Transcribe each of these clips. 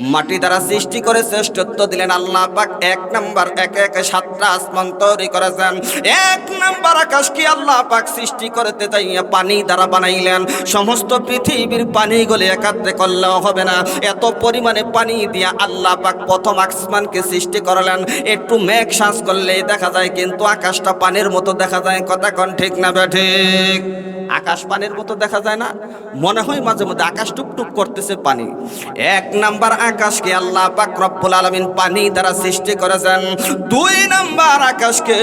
মাটি দ্বারা সৃষ্টি করে শ্রেষ্ঠত্ব দিলেন আল্লাহ পাক। এক নাম্বার, এক এক সাতটা আসমান তৈরি করেছেন। এক নাম্বার আকাশ কি আল্লাহ পাক সৃষ্টি করতে যাইয়া পানি দ্বারা বানাইলেন। সমস্ত পৃথিবীর পানিগুলি একাত্রে করলেও হবে না। এত পরিমাণে পানি দিয়া আল্লাহ পাক প্রথম আসমানকে সৃষ্টি করলেন। একটু মেঘ শ্বাস করলেই দেখা যায়, কিন্তু আকাশটা পানির মতো দেখা যায়। কথা কোন ঠিক না বে ঠিক? আকাশ পানির মতো দেখা যায় না। মনে হয় মাঝে মধ্যে আকাশ টুকটুক করতেছে পানি। এক নাম্বার আকাশকে আল্লাহ পাক রব্বুল আলামিন পানি দ্বারা সৃষ্টি করেছেন। দুই নাম্বার আকাশকে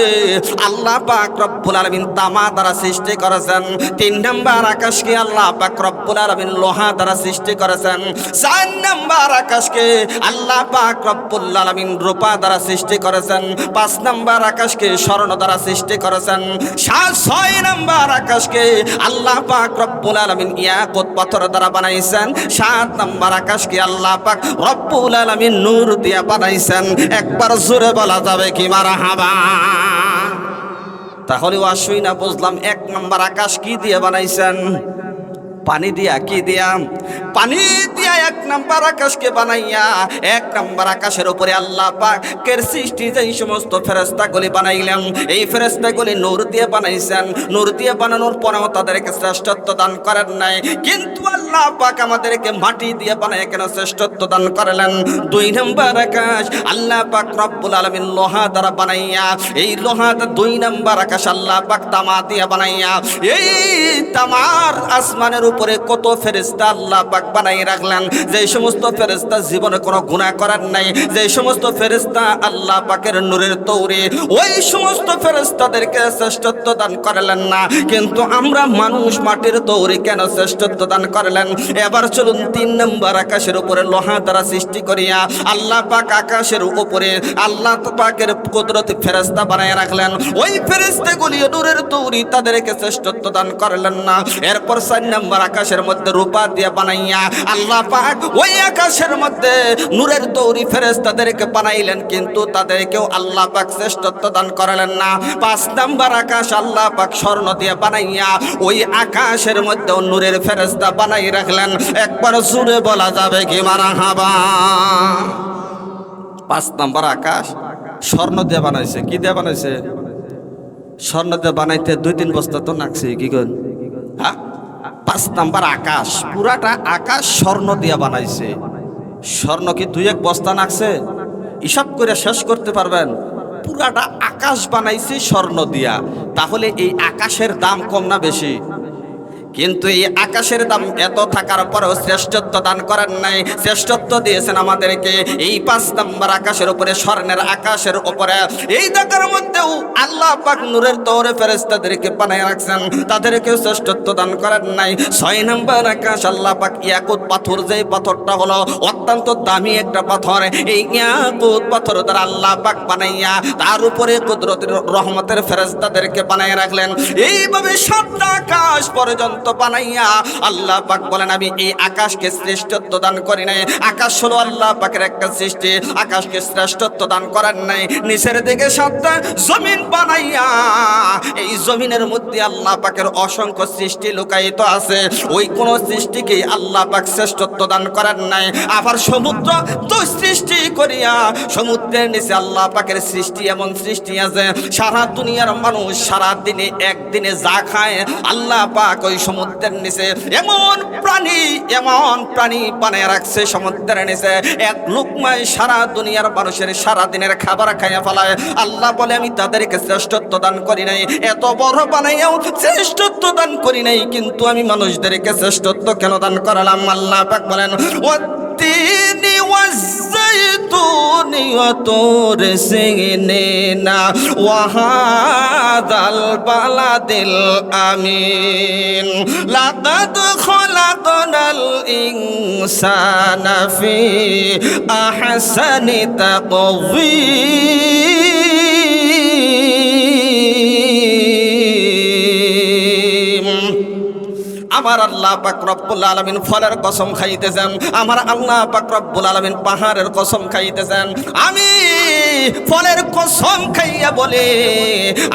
আল্লাহ পাক রব্বুল আলামিন তামা দ্বারা সৃষ্টি করেছেন। তিন নাম্বার আকাশকে আল্লাহ পাক রব্বুল আলামিন লোহা দ্বারা সৃষ্টি করেছেন। চার নাম্বার আকাশকে আল্লাহ পাক রব্বুল আলামিন রূপা দ্বারা সৃষ্টি করেছেন। পাঁচ নাম্বার আকাশকে স্বর্ণ দ্বারা সৃষ্টি করেছেন। সাত, ছয় নাম্বার আকাশকে আল্লাহ পাক রব্বুল আলামিন ইয়াকুত পাথর দ্বারা বানাইছেন। সাত নাম্বার আকাশকে আল্লাহ পাক রব্বুল আলামিন নূর দিয়া বানাইছেন। একবার জোরে বলা যাবে কি মারহাবা? তাহলে আসুই না, বুঝলাম এক নম্বর আকাশ কি দিয়ে বানাইছেন? পানি দিয়া কি দিয়া? পানি দিয়া এক নাম্বার আকাশকে বানাইয়া, এক নাম্বার আকাশের উপরে আল্লাহ পাকের সৃষ্টি যেই সমস্ত ফেরেস্তাগুলি বানাইলেন, এই ফেরেস্তাগুলি নূর দিয়ে বানাইছেন। নূর দিয়ে বানানোর পরেও তাদেরকে শ্রেষ্ঠত্ব দান করেন নাই। কিন্তু আল্লাহ পাক আমাদেরকে মাটি দিয়ে বানায় কেন শ্রেষ্ঠত্ব দান করলেন? দুই নাম্বার আকাশ আল্লাহ পাক রব্বুল আলামিন লোহা দ্বারা বানাইয়া, এই লোহা দুই নাম্বার আকাশ আল্লাহ পাক তামা দিয়ে বানাইয়া, এই তামার আসমানের উপরে কত ফেরেস্তা আল্লাহ পাক বানাই রাখলেন। যে সমস্ত ফেরেস্তা জীবনে কোনো গুণা করার নাই, যে সমস্ত ফেরেস্তা আল্লাহ পাকের নূরের তৌরে, ওই সমস্ত ফেরেস্তাদেরকে শ্রেষ্ঠত্ব দান করলেন না। কিন্তু আমরা মানুষ মাটির তৌরে কেন শ্রেষ্ঠত্ব দান করলেন? এবার চলুন তিন নম্বর আকাশের উপরে লোহা দ্বারা সৃষ্টি করিয়া আল্লাহ পাক আকাশের উপরে আল্লাহ পাকের কুদরত ফেরেস্তা বানায় রাখলেন। ওই ফেরেস্তাগুলি নূরের তৌরি তাদেরকে শ্রেষ্ঠত্ব দান করলেন না। এরপর চার নম্বর আকাশের মধ্যে রূপা দিয়ে বানাইয়া আল্লাহ পাক ওই আকাশের মধ্যে নূরের তৌরি ফেরেস্তাদেরকে বানাইলেন, কিন্তু তাদেরকেও আল্লাহ পাক শ্রেষ্ঠত্ব দান করলেন না। পাঁচ নম্বর আকাশ আল্লাহ পাক স্বর্ণ দিয়ে বানাইয়া ওই আকাশের মধ্যে নূরের ফেরেস্তা বানাই রাখলেন। একবার জুড়ে বলা যাবে কি মারা হাবা পাঁচ নম্বর আকাশ স্বর্ণ দিয়ে বানাইছে। কি দিয়ে বানাইছে? স্বর্ণ দিয়ে বানাইতে দুই তিন বস্তা তো নাকছে, কি কন হ্যাঁ? পাঁচ নাম্বার আকাশ। পুরাটা আকাশ স্বর্ণ দিয়া বানাইছে। স্বর্ণ কি দুই এক বস্তা নাকছে? হিসাব করে শেষ করতে পারবেন। পুরাটা আকাশ বানাইছে স্বর্ণ দিয়া। তাহলে এই আকাশের দাম কম না বেশি? কিন্তু এই আকাশের দাম এত থাকার পরেও শ্রেষ্ঠত্ব দান করেন নাই। শ্রেষ্ঠত্ব দিয়েছেন আমাদেরকে। এই পাঁচ নম্বর আকাশের উপরে, স্বর্ণের আকাশের উপরে। এই জায়গার মধ্যেও আল্লাহ পাক নূরের তৌরে ফেরেস্তাদেরকে বানায় রাখছেন। তাদেরকেও শ্রেষ্ঠত্ব দান করেন নাই। ছয় নম্বর আকাশ আল্লাহ পাক ইয়াকুত পাথর যে পাথরটা হলো অত্যন্ত দামি একটা পাথর, এই ইয়াকুত পাথর দ্বারা আল্লাহ পাক বানাইয়া তার উপরে কুদরতের রহমতের ফেরেস্তাদেরকে বানায় রাখলেন। এইভাবে সাতটা আকাশ পর্যন্ত বানাইয়া আল্লাহ পাক বলেন, আমি এই আকাশকে শ্রেষ্ঠত্ব দান করি নাই। আকাশ হলো আল্লাহ পাকের একটা সৃষ্টি। আকাশকে শ্রেষ্ঠত্ব দান করেন নাই। নিচের দিকে সাতটা জমিন বানাইয়া, এই জমিনের মধ্যে আল্লাহ পাকের অসংখ্য সৃষ্টি লুকায়িত আছে। ওই কোন সৃষ্টিকে আল্লাহ পাক শ্রেষ্ঠত্ব দান করেন নাই। আবার সমুদ্র তো সৃষ্টি করিয়া, সমুদ্রের নিচে আল্লাহ পাকের সৃষ্টি এমন সৃষ্টি আছে। সারা দুনিয়ার মানুষ সারা দিনে একদিনে যা খায়, আল্লাহ পাক ওই সমুদ্রের নিচে এমন প্রাণী এমন প্রাণী বানিয়ে রাখছে সমুদ্রের নিচে। এক লুকমায় সারা দুনিয়ার মানুষের সারা দিনের খাবার খাইয়া ফেলায়। আল্লাহ বলে, আমি তাদেরকে শ্রেষ্ঠত্ব দান করি নাই। এত বড় বানাইয়াও শ্রেষ্ঠত্ব দান করি নাই, কিন্তু আমি মানুষদেরকে শ্রেষ্ঠত্ব কেন দান করালাম? আল্লাহ পাক বলেন দুনিয়া তোর সিনে না। ওয়াহাদাল বালাদিল আমিন। লাকাদ খলাকনাল ইনসানা ফি আহসানি তাকওয়িম আমার আল্লাহ পাক রব্বুল আলামিন ফলের কসম খাইতেছেন, আমার আল্লাহ পাক রব্বুল আলামিন পাহাড়ের কসম খাইতেছেন। আমি ফলের কসম খাইয়া বলে,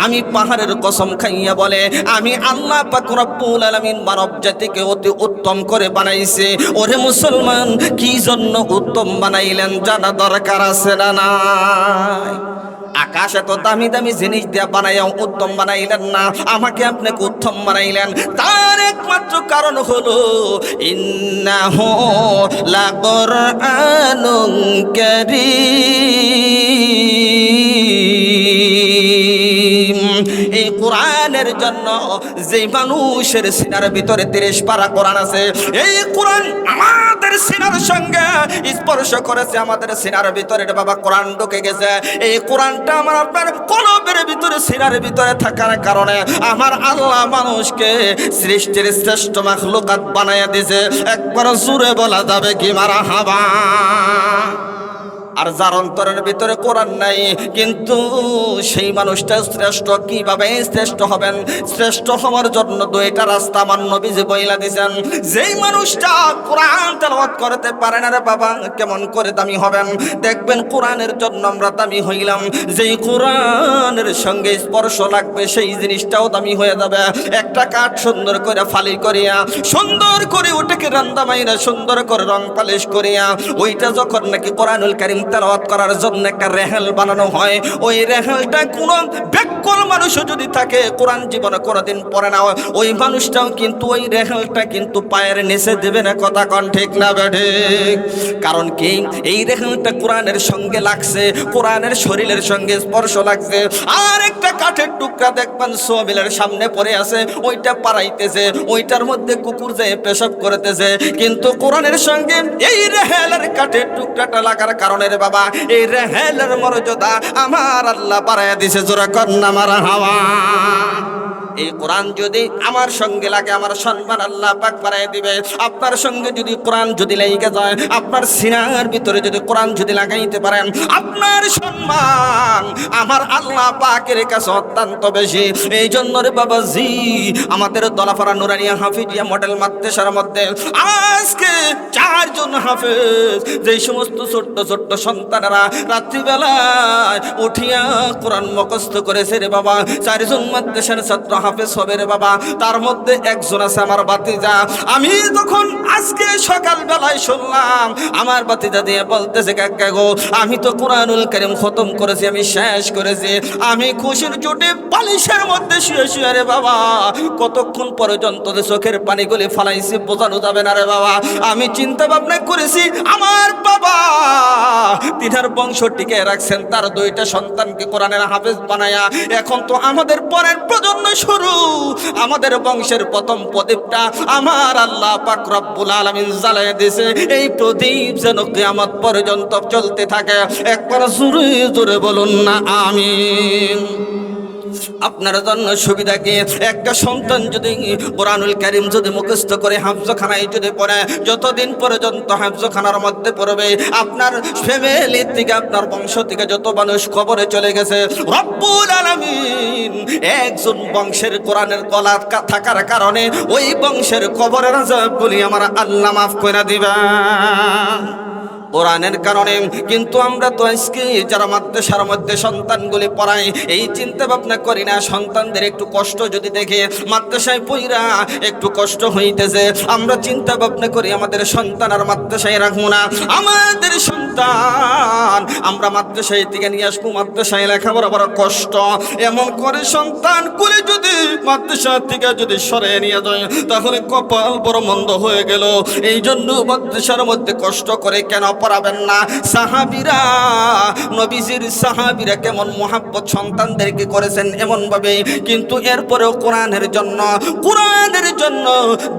আমি পাহাড়ের কসম খাইয়া বলে, আমি আল্লাহ পাক রব্বুল আলামিন মানব জাতিকে অতি উত্তম করে বানাইছে। ওরে মুসলমান, কি জন্য উত্তম বানাইলেন জানা দরকার আছে না আকাশ এত দামি দামি জিনিস দিয়ে বানাইয়া উত্তম বানাইলেন না, আমাকে আপনাকে উত্তম বানাইলেন? তার একমাত্র কারণ হলো, ইন্নাহু এই কোরআনের জন্য যে মানুষের সিনার ভিতরে তিরিশ পারা কোরআন আছে, এই কোরআন আমাদের সিনার সঙ্গে স্পর্শ করেছে আমাদের সিনার ভিতরে। বাবা, কোরআন ঢুকে গেছে। এই কোরআনটা আমার আপনার কলবের ভিতরে, সিনার ভিতরে থাকার কারণে আমার আল্লাহ মানুষকে সৃষ্টির শ্রেষ্ঠ মাখলুকাত বানাইয়া দিছে একবার জুড়ে বলা যাবে কি মারা হাবা? আর যার অন্তরের ভিতরে কোরআন নাই, কিন্তু সেই মানুষটা শ্রেষ্ঠ, কীভাবে শ্রেষ্ঠ হবেন? শ্রেষ্ঠ হওয়ার জন্য দুইটা রাস্তা আমার নবীজি বইলা দিয়েছেন যেই মানুষটা কোরআন তেলাওয়াত করতে পারে না রে বাবা, কেমন করে দামি হবেন? দেখবেন কোরআনের জন্য আমরা দামি হইলাম। যেই কোরআনের সঙ্গে স্পর্শ লাগবে, সেই জিনিসটাও দামি হয়ে যাবে। একটা কাঠ সুন্দর করে ফালি করিয়া, সুন্দর করে ওটাকে রান্দা মাইরা, সুন্দর করে রং পালিশ করিয়া, ওইটা যখন নাকি কোরআনুল কারিম তেলাওয়াত করার জন্য একটা রেহেল বানানো হয়। ওই রেহেলটা কোনো বেকল মানুষও যদি থাকে, কোরআন জীবনে কোনোদিন পড়ে না। ওই মানুষটাও কিন্তু ওই রেহেলটা কিন্তু পায়ের নিচে দেবে না, কথা কন ঠিক না বেঠে কারণ কি? এই রেহেলটা কোরআনের সঙ্গে লাগছে, কোরআনের শরীরের সঙ্গে স্পর্শ লাগছে। আর একটা কাঠের টুকরা দেখবেন সোয়াবিলের সামনে পড়ে আছে, ওইটা পাড়াইতেছে, ওইটার মধ্যে কুকুর যেয়ে পেশাব করতেছে। কিন্তু কোরআনের সঙ্গে এই রেহেলের কাঠের টুকরাটা লাগার কারণে রে বাবা, এই রেহেলের মর্যাদা আমার আল্লাহ বাড়াইয়া দিছে, জোরা কন্যা মারা হাওয়া। এই কোরআন যদি আমার সঙ্গে লাগে, আমার সম্মান আল্লাহ পাক বাড়াই দিবে। আপনার সঙ্গে যদি কোরআন যদি লেগে যায়, আপনার সিনার ভিতরে যদি কোরআন যদি লাগাইতে পারেন, আপনার সম্মান আমার আল্লাহ পাকের কাছে অত্যন্ত বেশি। এই জন্য রে বাবা জি আমাদের দলাফারা নুরানিয়া হাফিজিয়া মডেল মাদ্রাসার মধ্যে আজকে চারজন হাফেজ, যেই সমস্ত ছোট্ট ছোট্ট সন্তানেরা রাত্রিবেলায় উঠিয়া কোরআন মুখস্থ করেছে রে বাবা। চারজন মাদ্রাসার ছাত্র হাফেজ হবে রে বাবা। তার মধ্যে একজন আছে আমার বাতিজা আমি যখন আজকে সকাল বেলায় শুনলাম, আমার বাতিজা দিয়ে বলতেছে, কাকা গো, আমি তো কোরআনুল কারিম খতম করেছি, আমি শেষ করেছি। আমি খুশির চোটে বালিশের মধ্যে শুয়ে শুয়ে রে বাবা। কতক্ষণ পর্যন্ত চোখের পানিগুলি ফালাইছি, বোঝানো যাবে না রে বাবা। আমি চিন্তা ভাবনা করেছি, আমার বাবা তিনার বংশ টিকে রাখছেন, তার দুইটা সন্তানকে কোরআনের হাফেজ বানায়া। এখন তো আমাদের পরের প্রজন্ম শুরু। আমাদের বংশের প্রথম প্রদীপটা আমার আল্লাহ পাক রব্বুল আলামিন জ্বালাই দিয়েছে এই প্রদীপ যেন কিয়ামত পর্যন্ত চলতে থাকে। একবার জোরে জোরে বলুন না, আমিন। আপনার জন্য সুবিধা কি? একটা সন্তান যদি কোরআনুল কারিম যদি মুখস্থ করে হাফজখানায় যদি পড়ে, যতদিন পর্যন্ত হাফজখানার মধ্যে পড়বে, আপনার ফ্যামিলির থেকে, আপনার বংশ থেকে যত মানুষ খবরে চলে গেছে, রব্বুল আলামিন একজন বংশের কোরআনের গলা কা- থাকার কারণে ওই বংশের কবরের আজাবগুলি আমার আল্লাহ মাফ করে দিবেন। কোরআনের কারণে। কিন্তু আমরা তো আজকে যারা মাদ্রাসার মধ্যে সন্তানগুলি পড়াই এই চিন্তা ভাবনা করি না, সন্তানদের একটু কষ্ট যদি দেখে, মাদ্রাসায় পইরা একটু কষ্ট হইতেছে। আমরা চিন্তা ভাবনা করি, আমাদের সন্তান আর মাদ্রাসায় রাখব না। আমাদের সন্তান, আমরা মাদ্রাসায় থেকে নিয়ে আসব, মাদ্রাসায় লেখাপড়া বড় কষ্ট। এমন করে সন্তান করে যদি মাদ্রাসা থেকে যদি সরে নিয়ে যায়, তাহলে কপাল বড় মন্দ হয়ে গেল। এই জন্য মাদ্রাসার মধ্যে কষ্ট করে কেন পড়াবেন না। সাহাবিরা, নবীজির সাহাবিরা কেমন মোহাব্বত সন্তানদেরকে করেছেন এমন ভাবে কিন্তু এরপরেও কোরআনের জন্য কোরআনের জন্য,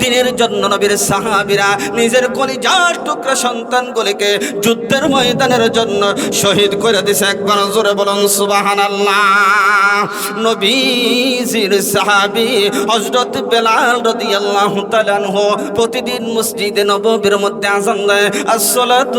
দিনের জন্য নবীর সাহাবিরা নিজের কলিজার টুকরা সন্তানগুলিকে যুদ্ধের ময়দানের জন্য শহীদ করে দিছে একবার জোরে বলুন সুবাহান আল্লাহ নবীজির সাহাবি হজরত বেলাল তাআলা আনহু প্রতিদিন মসজিদে নববীর মধ্যে আযান দেয়। আসসালাতু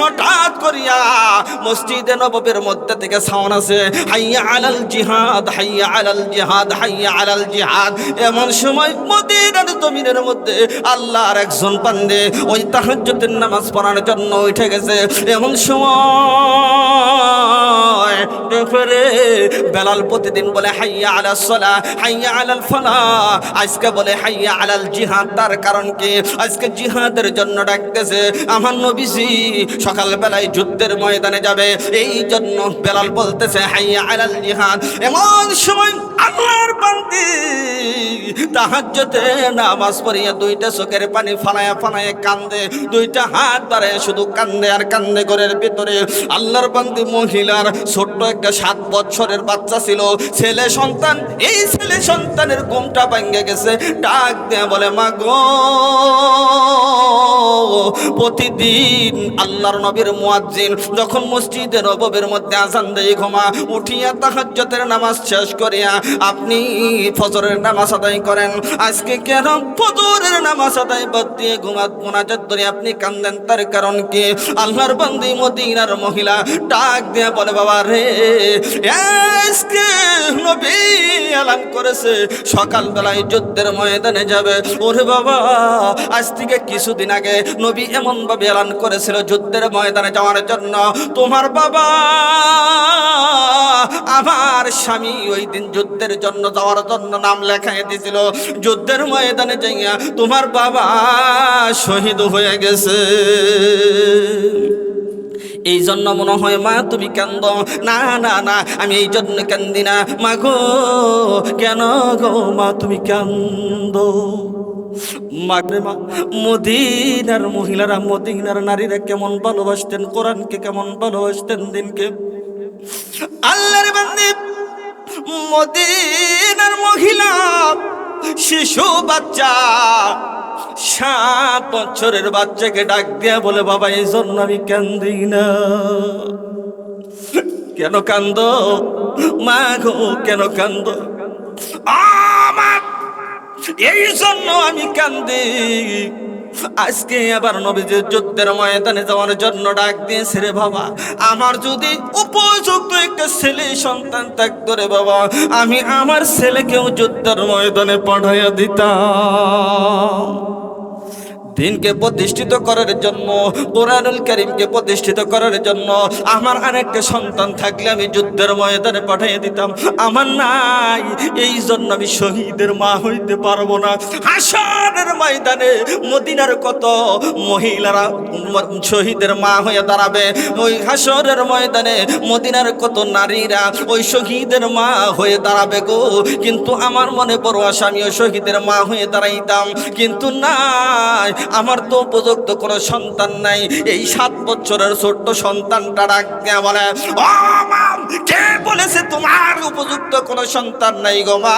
হঠাৎ করিয়া মসজিদে নববের মধ্যে থেকে আছে হাইয়া আলাল জিহাদ, হাইয়া আলাল জিহাদ, হাইয়া আলাল জিহাদ। এমন সময় মদিনার জমিনের মধ্যে আল্লাহর একজন পান্ডে ওই নামাজ পড়ার জন্য উঠে গেছে। এমন সময় বেলাল প্রতিদিন বলে, হাইয়া আলাল সলা হাইয়া আলাল ফালা আজকে বলে, হাইয়া আলাল জিহাদ। তার কারণ কি? আজকে জিহাদের জন্য ডাকতেছে, আমার নবীজি সকাল বেলায় যুদ্ধের ময়দানে যাবে। এই জন্য বেলাল বলতেছে হাইয়া আলাল জিহাদ। এমন সময় আল্লাহর বান্দি। তাহাজ্জতে নামাজ পড়িয়া দুইটা চোখের পানি ফালায়া ফালায়া কান্দে, দুইটা হাত বাড়ায় শুধু কান্দে আর কান্দে ঘরের ভিতরে। আল্লাহর বান্দি মহিলার ছোট্ট একটা সাত বছরের বাচ্চা ছিল। ছেলে সন্তান, এই ছেলে সন্তানের ঘুমটা ভাঙ্গে গেছে। ডাক দেয়া বলে, মা গো, প্রতিদিন আল্লাহর নবীর মুয়াজ্জিন যখন মসজিদের নববের মধ্যে আজান দেয় ঘুমা, উঠিয়া তাহাজ্জতের নামাজ শেষ করিয়া আপনি ফজরের নামাজ আদায় করেন। আজকে কেন ফজরের নামাজ আদায় বাদ দিয়ে ঘুমাত মোনাজাত ধরে আপনি কান্দেন, তার কারণ কি? আল্লাহর বান্দি মদিনার মহিলা ডাক দিয়ে বলে, বাবা রে, আজকে নবী এলান করেছে। সকালবেলায় যুদ্ধের ময়দানে যাবে। ওরে বাবা, আজ থেকে কিছুদিন আগে নবী এমন ভাবে এলান করেছিল যুদ্ধের ময়দানে যাওয়ার জন্য। তোমার বাবা, আমার স্বামী ওই দিন যুদ্ধের জন্য যাওয়ার জন্য নাম লেখাই দিয়েছিল যুদ্ধের ময়দানে যাইয়া তোমার বাবা শহীদ হয়ে গেছে। এই জন্য মনে হয়, মা, তুমি কান্দ? না না না, আমি এই জন্য কান্দি না। মা গো, কেন গো, মা, তুমি কান্দ? মদিনার মহিলারা মদিনার নারীরা কেমন ভালোবাসতেন? কোরআনকে কেমন ভালোবাসতেন দিনকে? আল্লাহর বান্দি মদিনার মহিলা, শিশু বাচ্চা, সাত বছরের বাচ্চাকে ডাক দিয়া বলে, বাবা, এই জন্য আমি কান্দি না। কেন কান্দ? মা গো, কেন কান্দ? এই জন্য আমি কান্দি। আজকে আবার নবীজির যুদ্ধের ময়দানে যাওয়ার জন্য ডাক দিয়েছে রে বাবা। আমার যদি উপযুক্ত একটা ছেলে সন্তান থাকতো রে বাবা, আমি আমার ছেলেকেও যুদ্ধের ময়দানে পাঠাইয়া দিতাম। দিনকে প্রতিষ্ঠিত করার জন্য, কোরআনুল করিমকে প্রতিষ্ঠিত করার জন্য আমার আরেকটা সন্তান থাকলে আমি যুদ্ধের ময়দানে পাঠিয়ে দিতাম। আমার নাই, এই জন্য আমি শহীদের মা হইতে পারব না। হাসনের ময়দানে মদিনার কত মহিলারা শহীদের মা হয়ে দাঁড়াবে? ওই হাসরের ময়দানে মদিনার কত নারীরা ওই শহীদের মা হয়ে দাঁড়াবে গো? কিন্তু আমার মনে বড় আশা, আমিও শহীদের মা হয়ে দাঁড়াইতাম। কিন্তু নাই আমার তো উপযুক্ত কোনো সন্তান নাই। এই সাত বছরের ছোট্ট সন্তানটা ডাক দিয়া বলে কে বলেছে তোমার উপযুক্ত কোনো সন্তান নাই গো মা?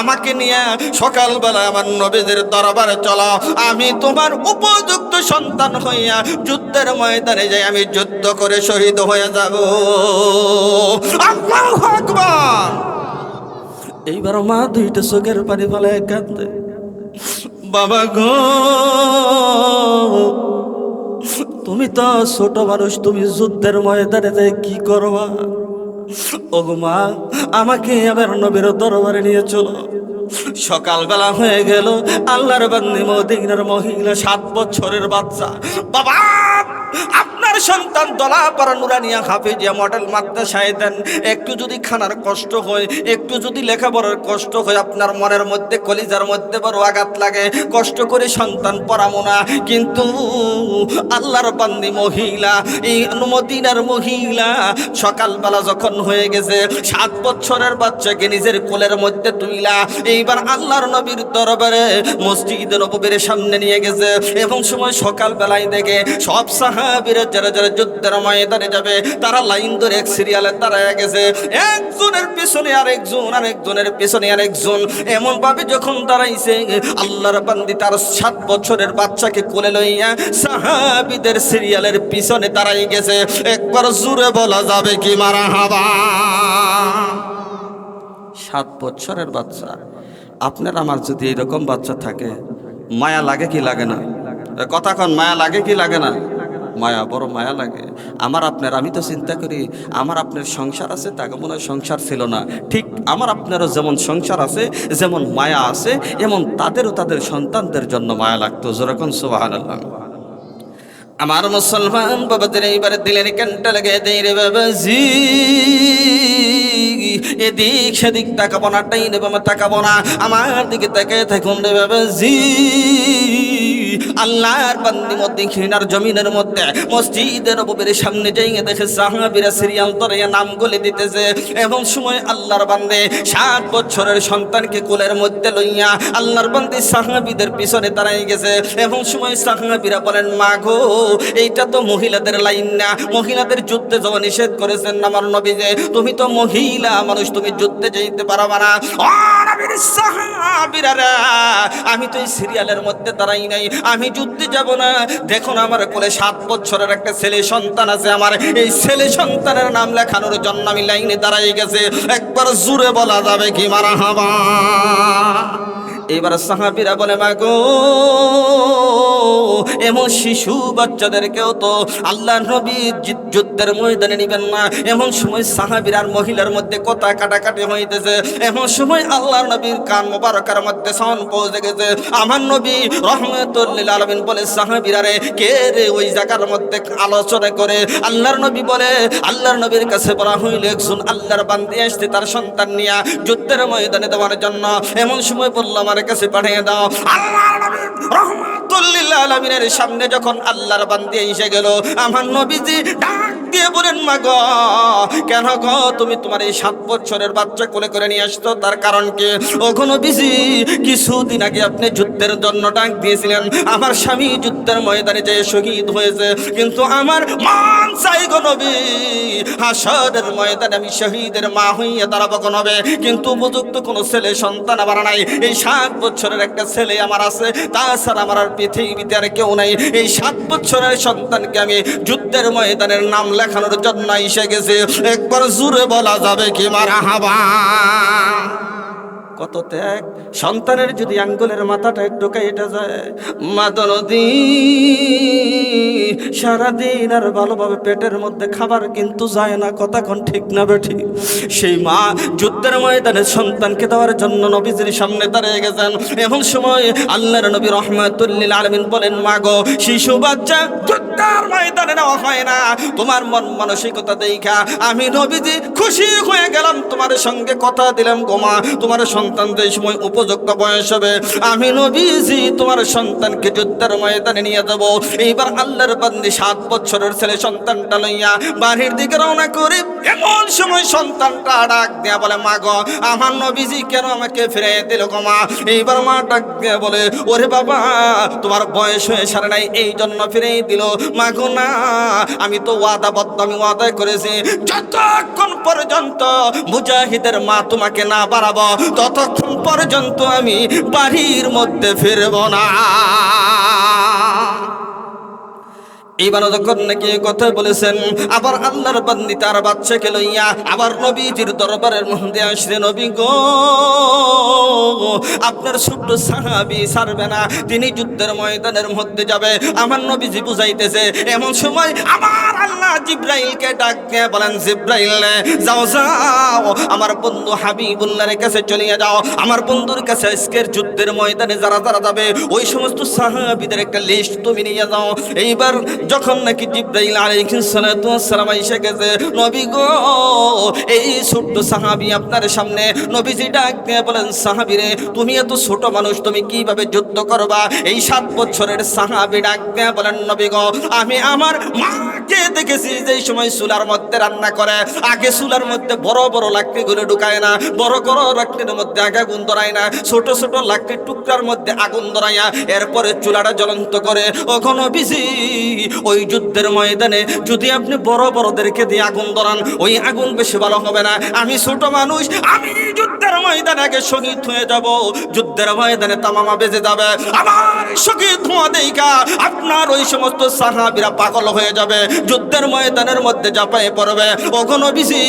আমাকে নিয়ে সকালবেলা আমার নবীদের দরবারে চলো। আমি তোমার উপযুক্ত সন্তান হইয়া যুদ্ধের ময়দানে যাই, আমি যুদ্ধ করে শহীদ হয়ে যাব। এইবার মা দুইটা চোখের পানি ফেলে কান্দে বাবা গো। তুমি তো ছোট মানুষ, তুমি যুদ্ধের ময়দানে যাই কি করবা? ওগো মা, আমাকে আবার নবীর দরবারে নিয়ে চলো। সকালবেলা হয়ে গেল, আল্লাহর বান্দি মদিনার মহিলা, সাত বছরের বাচ্চা। বাবা! আপনার সন্তান দলা পারা নুরানিয়া হাফিজিয়া মডেল মাদ্রাসায় দেন, একটু যদি খানার কষ্ট হয়, একটু যদি লেখাপড়ার কষ্ট হয়, আপনার মনের মধ্যে কলিজার মধ্যে বড় আঘাত লাগে, কষ্ট করে সন্তান পড়াবো না কিন্তু আল্লাহর বান্দি মহিলা, এই মদিনার মহিলা, সকালবেলা যখন হয়ে গেছে, সাত বছরের বাচ্চাকে নিজের কোলের মধ্যে তুইলা, এইবার আল্লাহর নবীর দরবারে মসজিদ নবীর সামনে নিয়ে গেছে, এবং সময় সকালবেলায় দেখে সব সাহাবিরা যারা যারা যুদ্ধের ময়দানে যাবে, তারা লাইন ধরে এক সিরিয়ালে দাঁড়ায় গেছে। একজনের পিছনে আরেকজন, আরেকজনের পিছনে আরেকজন। এমন ভাবে যখন দাঁড়াইছে, আল্লাহর বান্দি তার সাত বছরের বাচ্চাকে কোলে লইয়া সাহাবিদের সিরিয়ালের পিছনে দাঁড়াই গেছে। একবার জুড়ে বলা যাবে কি মারা হাবা? সাত বছরের বাচ্চা। আপনার আমার যদি এরকম বাচ্চা থাকে, মায়া লাগে কি লাগে না? কথা কন, মায়া লাগে কি লাগে না? মায়া, বড় মায়া লাগে। আমার আপনার, আমি তো চিন্তা করি, আমার আপনার সংসার আছে, তাকে মনে হয় সংসার ছিল না। ঠিক আমার আপনারও যেমন সংসার আছে, যেমন মায়া আছে, এমন তাদেরও তাদের সন্তানদের জন্য মায়া লাগতো। যেরকম সোহান আমার মুসলমান বাবাদের এইবারে দিলের কানটা লাগে দেয় রে বাবাজি। এদিক সেদিক তাকাবো না টাই নেব আমার তাকাবো না, আমার দিকে তাকায় থাকুন রে বাবাজি। আল্লাহর বান্দি মধ্যে খিনার জমিনের মধ্যে, মসজিদের নবীর সামনে যাইয়ে দেখে সাহাবীরা সিরিয়াল ধরে নাম গলে দিতেছে। এমন সময় আল্লাহর বান্দে সাত বছরের সন্তানকে কোলের মধ্যে লইয়া আল্লাহর বান্দি সাহাবীদের পিছনে দাঁড়াই গেছে। এমন সময় সাহাবীরা বলেন, মা গো, এইটা তো মহিলাদের লাইন না। মহিলাদের যুদ্ধে যাওয়া নিষেধ করেছেন আমার নবী যে তুমি তো মহিলা মানুষ, তুমি যুদ্ধে যেতে পারবা না। আমি তো এই সিরিয়ালের মধ্যে দাঁড়াই নাই। আমি যুদ্ধে যাব না। দেখুন আমার কোলে সাত বছরের একটা ছেলে সন্তান আছে। আমার এই ছেলে সন্তানের নাম লেখানোর জন্য আমি লাইনে দাঁড়াই গেছে। একবার জুড়ে বলা যাবে কি মারা হাবা? এবার সাহাবিরা বলে মাগো এমন শিশু বাচ্চাদেরকেও তো আল্লাহ নবী যুদ্ধের ময়দানে নিবেন না। এমন সময় সাহাবির আর মহিলার মধ্যে কথা কাটাকাটি হইতেছে। এমন সময় আল্লাহ নবীর কান মোবারকার মধ্যে সন পৌঁছে গেছে। আমার নবী রহমতুল্লিল আলমিন বলে, সাহাবিরা রে, কে রে ওই জায়গার মধ্যে আলোচনা করে? আল্লাহর নবী বলে, আল্লাহর নবীর কাছে বলা হইল, একজন আল্লাহর বান্দি আসতে তার সন্তান নিয়া যুদ্ধের ময়দানে দেওয়ার জন্য। এমন সময় বলল, আমার কাছে পাঠিয়ে দাও। আল্লাহর নবী রহমতুল্লিল আলমিনের সামনে যখন আল্লাহর বান্দি এসে গেল আমার নবীজি ডাক দিয়ে বলেন মা গো কেন গো তুমি তোমার এই সাত বছরের বাচ্চা কোলে করে নিয়ে আসতো তার কারণ কি? ওখানে বিজি কিছুদিন আগে আপনি যুদ্ধের জন্য ডাক দিয়েছিলেন। আমার স্বামী যুদ্ধের ময়দানে যে শহীদ হয়েছে। কিন্তু আমার মান চাই গো নবী, হাসরের ময়দানে আমি শহীদের মা হইয়া দাঁড়াবো কোন হবে কিন্তু উপযুক্ত কোনো ছেলে, সন্তান আমার নাই। এই সাত বছরের একটা ছেলে আমার আছে। তাছাড়া আমার আর পৃথিবীতে আর কেউ নাই। এই সাত বছরের সন্তানকে আমি যুদ্ধের ময়দানের নাম লেখানোর জন্য এসে গেছে। একবার জুড়ে বলা যাবে কি মারা হাবা কত ত্যাগ। সন্তানের যদি আঙ্গুলের মাথাটা একটু কেটে যায় মাদনদী সারাদিন আর ভালোভাবে পেটের মধ্যে খাবার কিন্তু যায় না কথা কোন ঠিক না বেঠি। সেই মা যুদ্ধের ময়দানে সন্তানকে দেওয়ার জন্য নবীজির সামনে দাঁড়িয়ে গেছেন। এমন সময় আল্লাহর নবী রহমাতুল্লিল আলমিন বলেন, মা গো, শিশু বাচ্চা, যুদ্ধের ময়দানে নেওয়া হয় না। তোমার মন মানসিকতা দেখা। আমি নবীজি খুশি হয়ে গেলাম, তোমার সঙ্গে কথা দিলাম গোমা তোমার সন্তান যে সময় উপযুক্ত বয়স হবে। আমি নবীজি, তোমার সন্তানকে যুদ্ধের ময়দানে নিয়ে যাব। এইবার আল্লাহর বান্দি সাত বছরের ছেলে সন্তানটা লইয়া বাড়ির দিকে রওনা করি এমন সময় সন্তানটা ডাক দেয়া বলে, মা গো, আমার নবীজি কেন আমাকে ফিরে দিল গো মা? এইবার মা ডাক দেয়া বলে, ওরে বাবা, তোমার বয়স হয়ে সারে নাই, এই জন্য ফিরে দিল। মা গো, না, আমি তো ওয়াদাবদ্ধ আমি ওয়াদা করেছি। যতক্ষণ পর্যন্ত মুজাহিদের মা তোমাকে না বাড়াবো ততক্ষণ পর্যন্ত আমি বাড়ির মধ্যে ফিরব না। এইবার যখন নাকি কথা বলেছেন, আবার আল্লাহর বান্দি তার বাচ্চাকে লইয়া আবার নবীজির দরবারের মধ্যে আসছে, নবী গো, আপনার ছোট্ট সাহাবি ছাড়বে না, তিনি যুদ্ধের ময়দানের মধ্যে যাবে। আমার নবীজি বুঝাইতেছে, এমন সময় আমার আল্লাহ জিব্রাইলকে ডাক দিয়ে বলেন, জিব্রাইল, যাও যাও, আমার বন্ধু হাবিবুল্লাহর কাছে চলে যাও। আমার বন্ধুর কাছে আজকের যুদ্ধের ময়দানে যারা যারা যাবে, ওই সমস্ত সাহাবিদের একটা লিস্ট তুমি নিয়ে যাও। এইবার যখন নাকি জিব্রাইল আলাইহিস সালাতু ওয়াসসালাম এসে গেছে, নবী গো, এই ছোট্ট সাহাবী আপনার সামনে নবীজি ডাক দিয়ে বলেন সাহাবীরে তুমি এত ছোট মানুষ, তুমি কীভাবে যুদ্ধ করবা? এই সাত বছরের সাহাবী ডাক দিয়ে বলেন, নবী গো, আমি আমার মাকে দেখেছি যে সময় চুলার মধ্যে রান্না করে। আগে চুলার মধ্যে বড় বড় লাকড়িগুলো ঢুকায় না, বড় বড় লাকড়ির মধ্যে আগে আগুন ধরায় না, ছোট ছোট লাকড়ির টুকরার মধ্যে আগুন ধরাইয়া এরপরে চুলাটা জ্বলন্ত করে। ওখানে বিজি ওই যুদ্ধের ময়দানে যদি আপনি বড় বড়দেরকে দিয়ে আগুন ধরান, ওই আগুন বেশি ভালো হবে না। আমি ছোট মানুষ, আমি যুদ্ধের ময়দানে আগে শহীদ হয়ে যাব। যুদ্ধের ময়দানে তামামা বেজে যাবে। আমার শহীদ ধোঁয়া দেখা, আপনার ওই সমস্ত সাহাবিরা পাগল হয়ে যাবে। যুদ্ধের ময়দানের মধ্যে জাপায়ে পড়বে। ওখানে বিসি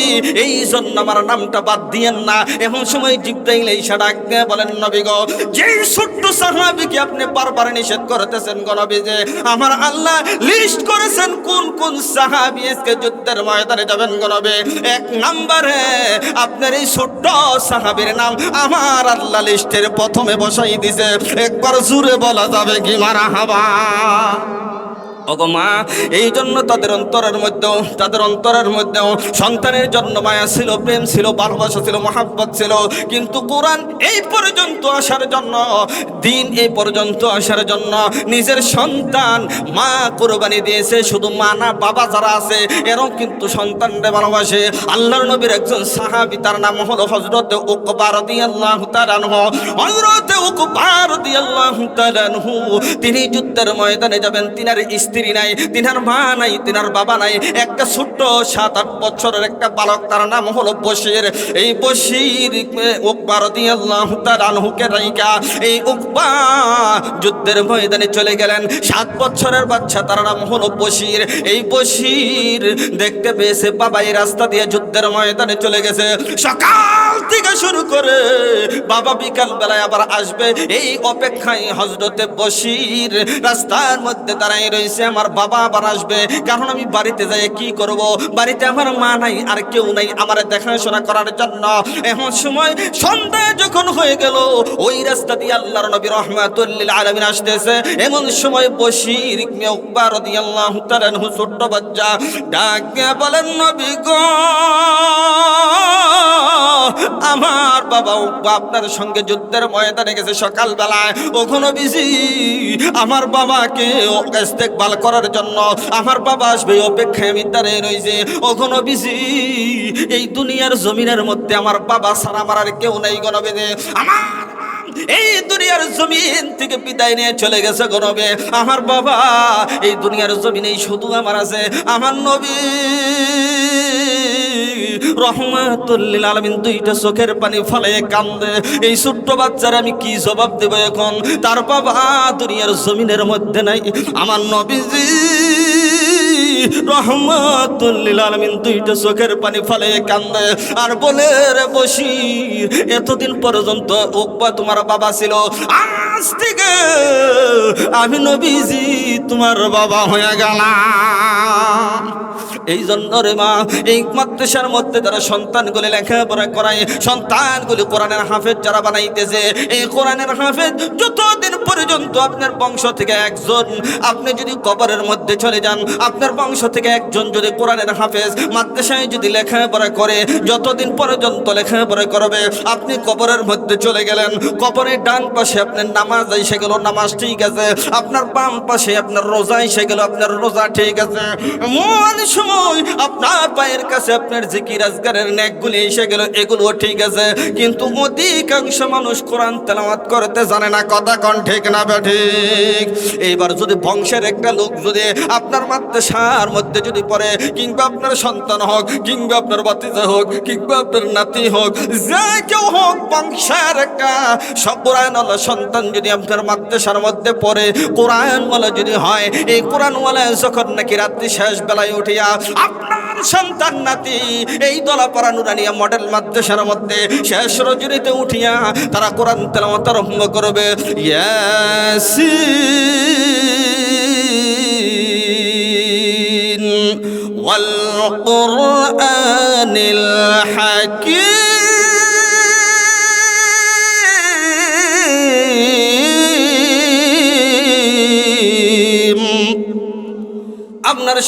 এই জন্য আমার নামটা বাদ দিয়েন না। এমন সময় জিব্রাইল এই ডাক দিয়ে, বলেন, নবী গো, যেই ছোট্ট সাহাবিকে আপনি বারবার নিষেধ করতেছেন গো নবী যে আমার আল্লাহ লিস্ট করেছেন কোন কোন সাহাবি আজকে যুদ্ধের ময়দানে যাবেন গণবে এক নম্বরে আপনার এই ছোট্ট সাহাবির নাম আমার আল্লাহ লিস্টের প্রথমে বসাই দিছে। একবার জুড়ে বলা যাবে কি মারা হাবা ওগো মা, এই জন্য তাদের অন্তরের মধ্যেও, তাদের অন্তরের মধ্যেও সন্তানের জন্য মায়া ছিল, প্রেম ছিল, ভালোবাসা ছিল, মহাব্বত ছিল। কিন্তু কোরআন এই পর্যন্ত আসার জন্য, দিন এই পর্যন্ত আসার জন্য নিজের সন্তান মা কোরবানি দিয়েছে। শুধু মা না, বাবা যারা আছে, এরও কিন্তু সন্তানরে ভালোবাসে। আল্লাহর নবীর একজন সাহাবী, তার নাম হলো হজরত উকবা রাদিয়াল্লাহু তাআলা আনহু। হযরত উকবা রাদিয়াল্লাহু তিনি যুদ্ধের ময়দানে যাবেন, তিনার স্ত্রী নাই, তিনার মা নাই, তিনার বাবা নাই। একটা ছোট্ট সাত আট বছরের একটা বালক, তার নাম হলো বশির। এই বশির উকবা রাদিয়াল্লাহু তাআলা আনহুকে রাইকা এই উকবা যুদ্ধের ময়দানে চলে গেলেন। সাত বছরের বাচ্চা, তার নাম হলো বশির। এই বশির দেখতে পেয়েছে বাবা এই রাস্তা দিয়ে যুদ্ধের ময়দানে চলে গেছে। সকাল থেকে শুরু করে বাবা বিকাল বেলায় আবার আসবে। এই অপেক্ষায় হজরতে বসির রাস্তার মধ্যে দাঁড়াই রয়েছে। আমার বাবা আবার আসবে। কারণ আমি বাড়িতে যাই, কি করব? বাড়িতে আমার মা নাই, আর কেউ নাই আমার দেখাশোনা করার জন্য। এমন সময় সন্ধ্যা যখন হয়ে গেল, ওই রাস্তা দিয়ে আল্লাহর নবী রহমাতুল্লিল আলামিন আসতেছে। এমন সময় বসির ইবনে উকবা রাদিয়াল্লাহু তাআলা আনহু ছোট্ট বাচ্চা ডাক দিয়ে বলেন, নবী গো আমার বাবা উকবা আপনার সঙ্গে যুদ্ধের ময়দানে গেছে সকালবেলায়। ওখানে বিজি আমার বাবাকে দেখভাল করার জন্য আমার বাবা আসবে অপেক্ষায় আমি দাঁড়িয়ে রয়েছে ওখানে বিজি এই দুনিয়ার জমিনের মধ্যে আমার বাবা সারা আমার আর কেউ নাই গণবেদে আমার এই দুনিয়ার জমিন থেকে বিদায় নিয়ে চলে গেছে গরবে আমার বাবা, এই দুনিয়ার জমিনেই শুধু আমার আছে। আমার নবী রহমাতুল্লিল আলমিন দুইটা চোখের পানি ফলে কান্দে। এই ছোট্ট বাচ্চার আমি কি জবাব দেব এখন? তার বাবা দুনিয়ার জমিনের মধ্যে নাই। আমার নবীজি রহমাতুল্লিল দুইটা চোখের পানি ফলে কান্দে আর বলে, রে বসি, এতদিন পর্যন্ত তোমার বাবা ছিল, আজ থেকে আমি নবীজি তোমার বাবা হয়ে গেলাম। এই জন্য রে মা, এই মাদ্রাসার মধ্যে যারা সন্তানগুলি লেখাপড়া করায়, সন্তানগুলি কোরআনের হাফেজ যারা বানাইতেছে, এই কোরআনের হাফেজ যতদিন পর্যন্ত আপনার বংশ থেকে একজন, আপনি যদি কবরের মধ্যে চলে যান, আপনার বংশ থেকে একজন যদি কোরআনের হাফেজ মাদ্রাসায় যদি লেখাপড়া করে, যতদিন পর্যন্ত লেখাপড়া করবে, আপনি কবরের মধ্যে চলে গেলেন। কবরের ডান পাশে আপনার নামাজ এসে গেল, নামাজ ঠিক আছে। আপনার বাম পাশে আপনার রোজা এসে গেল, আপনার রোজা ঠিক আছে। মন সময় আপনার পায়ের কাছে আপনার জিকির আজগারের নেকগুলি এসে গেল, এগুলো ঠিক আছে। কিন্তু অধিকাংশ মানুষ কোরআন তেলাওয়াত করতে জানে না, কথা কন ঠিক না ঠিক। এইবার যদি বংশের একটা লোক যদি আপনার মাদ্রাসার মধ্যে যদি পড়ে, কিংবা আপনার সন্তান হোক, কিংবা আপনার বাতিজা হোক, কিংবা আপনার নাতি হোক, যে কেউ হোক, বংশের একটা সব কোরআনওয়ালা সন্তান যদি আপনার মাদ্রাসার মধ্যে পড়ে কোরআন কোরআনওয়ালা যদি হয়, এই কোরআনওয়ালা যখন নাকি রাত্রি শেষ বেলায় উঠিয়া আপনার সন্তান, নাতি এই দলা দলাপাড়া নুরানিয়া মডেল মাদ্রাসার মধ্যে শেষ রজনীতে উঠিয়া তারা কোরআন তেলাওয়াত আরম্ভ করবে। ইয়াসিন। ওয়াল কুরআনিল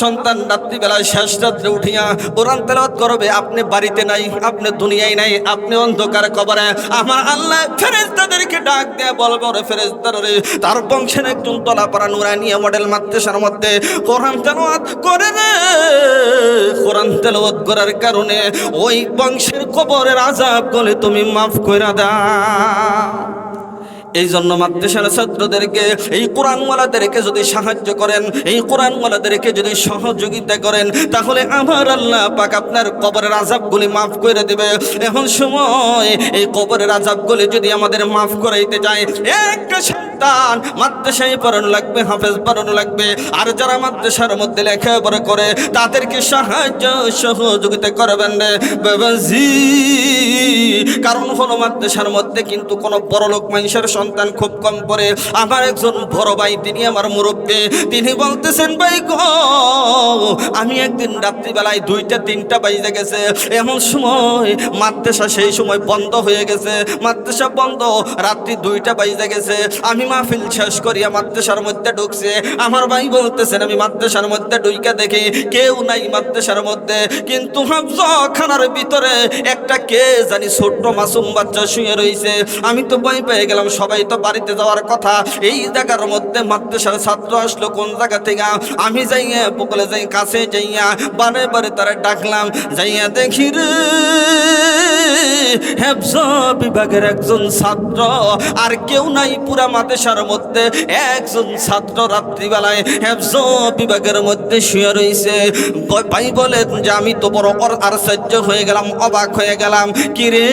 সন্তান রাত্রিবেলায় শেষ রাত্রে উঠিয়া কোরআন তেলাওয়াত করবে, আপনি বাড়িতে নাই, আপনি দুনিয়ায় নাই, আপনি অন্ধকার কবরে। আমার আল্লাহ ফেরেশতাদেরকে ডাক দেয়া বলব রে ফেরেশতার রে, তার বংশের একজন তলাপাড়া নুরানিয়া মডেল মাদ্রাসার মধ্যে কোরআন তেলাওয়াত করে রে। কোরআন তেলাওয়াত করার কারণে ওই বংশের কবরের আযাব গলে তুমি মাফ কইরা দাও। এই জন্য মাদ্রাসার ছাত্রদেরকে, এই কোরআনওয়ালাদেরকে যদি সাহায্য করেন, এই কোরআনওয়ালাদেরকে যদি সহযোগিতা করেন, তাহলে আমার আল্লাহ পাক আপনার কবরের আজাবগুলি মাফ করে দেবে। এখন সময়, এই কবরের আজাবগুলি যদি আমাদের মাফ করাইতে চায় একটা সন্তান মাদ্রাসায় পড়ানো লাগবে, হাফেজ পড়ানো লাগবে। আর যারা মাদ্রাসার মধ্যে লেখাপড়া করে, তাদেরকে সাহায্য সহযোগিতা করবেন কারণ হলো মাদ্রাসার মধ্যে কিন্তু কোনো বড় লোক মানুষের সন্তান খুব কম পড়ে। আমার একজন বড় ভাই, তিনি আমার মুরব্বী। তিনি বলতেছেন, ভাই গো, আমি একদিন রাত্রিবেলায় দুইটা, তিনটা বাজে গেছে। এমন সময় মাদ্রাসা সেই সময় বন্ধ হয়ে গেছে। মাদ্রাসা বন্ধ, রাত্রি দুইটা বাজে গেছে। আমি মাহফিল শেষ করিয়া মাদ্রাসার মধ্যে ঢুকছে। আমার ভাই বলতেছেন, আমি মাদ্রাসার মধ্যে ঢুইকা দেখি, কেউ নাই মাদ্রাসার মধ্যে। কিন্তু খানার ভিতরে একটা কে জানি ছোট্ট মাসুম বাচ্চা শুয়ে রয়েছে আমি তো ভয় পেয়ে গেলাম, সবাই তো বাড়িতে যাওয়ার কথা। এই জায়গার মধ্যে মাদ্রাসার ছাত্র আসলো কোন জায়গা থেকে? আমি যাইয়া বকলে যাই, কাছে যাইয়া বারে বারে তারা ডাকলাম, যাইয়া দেখি রে বিভাগের একজন ছাত্র, আর কেউ নাই পুরা মাদ্রাসার মধ্যে। একজন ছাত্র রাত্রিবেলায় হেফজ বিভাগের মধ্যে শুয়ে রয়েছে ভাই বলেন যে, আমি তো বড় আশ্চর্য হয়ে গেলাম, অবাক হয়ে গেলাম। কিরে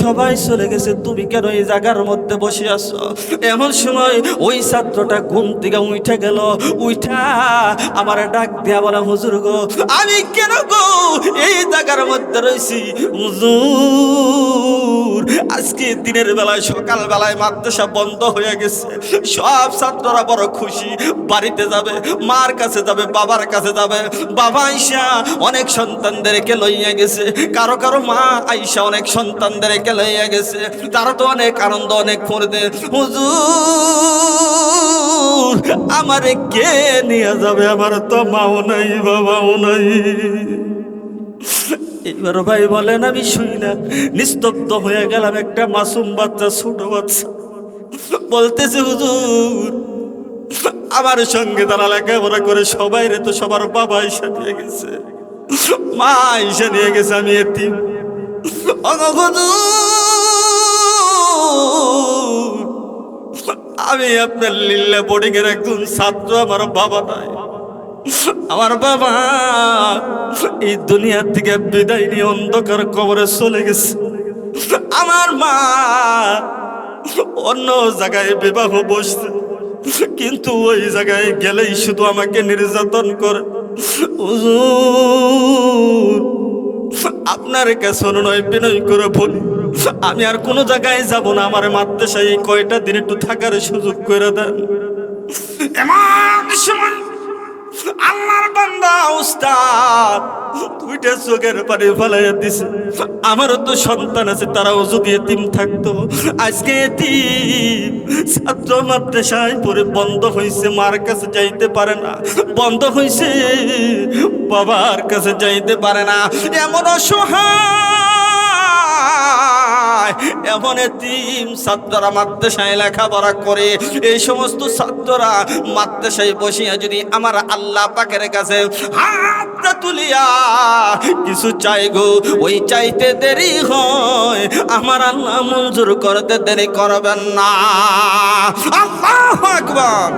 সবাই চলে গেছে, তুমি কেন এই জায়গার মধ্যে বসে আছো। এমন সময় ওই ছাত্রটা ঘুম থেকে উঠে গেল। উঠা, আমার ডাক দেয়া বলা, হুজুর গো, আমি কেন গো এই জায়গার মধ্যে রয়েছি? হুজুর, আজকে দিনের বেলায়, সকাল বেলায় মাদ্রাসা বন্ধ হয়ে গেছে। সব ছাত্ররা বড় খুশি। বাড়িতে যাবে, মার কাছে যাবে, বাবার কাছে যাবে। বাবা আইসা অনেক সন্তানদেরকে লইয়া গেছে। কারও কারও মা আইসা অনেক সন্তানদেরকে লইয়া গেছে। তারা তো অনেক আনন্দ, অনেক করবে হুজুর, আমারে কে নিয়ে যাবে? আমার তো মাও নাই, বাবাও নাই। এবার ভাই বলেন, আমি শুই না। নিস্তব্ধ হয়ে গেলাম একটা মাসুম বাচ্চা, ছোট বাচ্চা। বলতেছে, হুজুর, আমার সঙ্গে তারা লেখাপড়া করে সবাই রে তো সবার বাবা এসে নিয়ে গেছে। মা এসে নিয়ে গেছে, আমি এটি আমি আপনার লিল্লা বোর্ডিং এর একজন ছাত্র, আমার বাবা নাই। আমার বাবা এই দুনিয়ার থেকে বিদায় নিয়ে অন্ধকার কবরে চলে গেছে। আমার মা অন্য জায়গায় বিবাহ বসছে, কিন্তু ওই জায়গায় গেলেই শুধু আমাকে নির্যাতন করে। আপনার কাছে নয় বিনয় করে বলি আমি আর কোনো জায়গায় যাব না। আমার মাদ্রাসায় এই কয়টা দিন একটু থাকার সুযোগ করে দেন। এমন সময় আল্লাহর বান্দা উস্তাদ দুইটা চোখের পানি ফেলাইয়া দিছে। আমারও তো সন্তান আছে তারাও যদি এতিম থাকতো। আজকে এতিম ছাত্র মাদ্রাসায় পরে বন্ধ হয়েছে মার কাছে যাইতে পারে না। বন্ধ হয়েছে বাবার কাছে যাইতে পারে না। এমন অসহায় এমন এতিম ছাত্ররা মাদ্রাসায় লেখাপড়া করে। এই সমস্ত ছাত্ররা মাদ্রাসায় বসিয়া যদি আমার আল্লাহ পাকের কাছে হাতটা তুলিয়া কিছু চাই গো, ওই চাইতে দেরি হয়। আমার আল্লাহ মঞ্জুর করতে দেরি করবেন না। আল্লাহ আকবার।